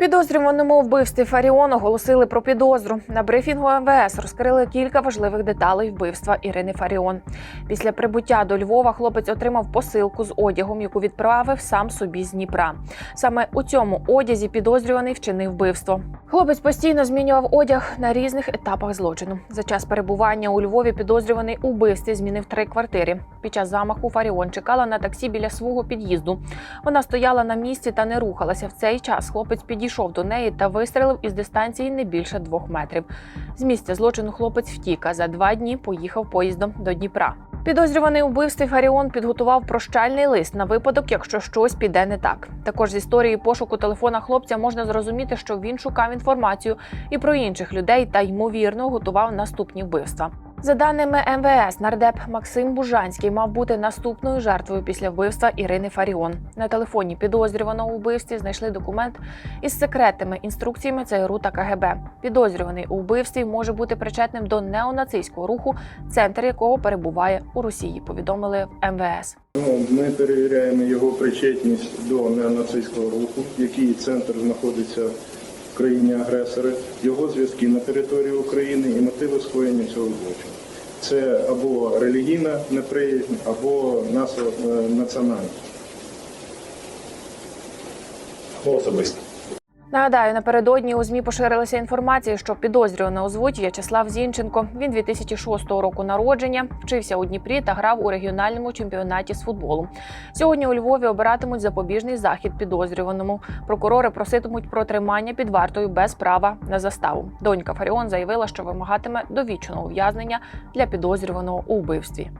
Підозрюваному вбивстві Фаріон оголосили про підозру. На брифінгу МВС розкрили кілька важливих деталей вбивства Ірини Фаріон. Після прибуття до Львова хлопець отримав посилку з одягом, яку відправив сам собі з Дніпра. Саме у цьому одязі підозрюваний вчинив вбивство. Хлопець постійно змінював одяг на різних етапах злочину. За час перебування у Львові підозрюваний у вбивстві змінив три квартири. Під час замаху Фаріон чекала на таксі біля свого під'їзду. Вона стояла на місці та не рухалася. В цей час хлопець підійшов до неї та вистрелив із дистанції не більше двох метрів. З місця злочину хлопець втік, а за два дні поїхав поїздом до Дніпра. Підозрюваний у вбивстві Фаріон підготував прощальний лист на випадок, якщо щось піде не так. Також з історії пошуку телефона хлопця можна зрозуміти, що він шукав інформацію і про інших людей та ймовірно готував наступні вбивства. За даними МВС, нардеп Максим Бужанський мав бути наступною жертвою після вбивства Ірини Фаріон. На телефоні підозрюваного у вбивстві знайшли документ із секретними інструкціями ЦРУ та КГБ. Підозрюваний у вбивстві може бути причетним до неонацистського руху, центр якого перебуває у Росії. Повідомили в МВС. Ну, Ми перевіряємо його причетність до неонацистського руху, який центр знаходиться в країні агресори, його зв'язки на території України і мотиви скоєння цього злочину. Це або релігійна неприязнь, або е, національна. Особисто. Нагадаю, напередодні у змі поширилася інформація, що підозрюваного звуть В'ячеслав Зінченко. Він 2006 року народження, вчився у Дніпрі та грав у регіональному чемпіонаті з футболу. Сьогодні у Львові обиратимуть запобіжний захід підозрюваному. Прокурори проситимуть про тримання під вартою без права на заставу. Донька Фаріон заявила, що вимагатиме довічного ув'язнення для підозрюваного у вбивстві.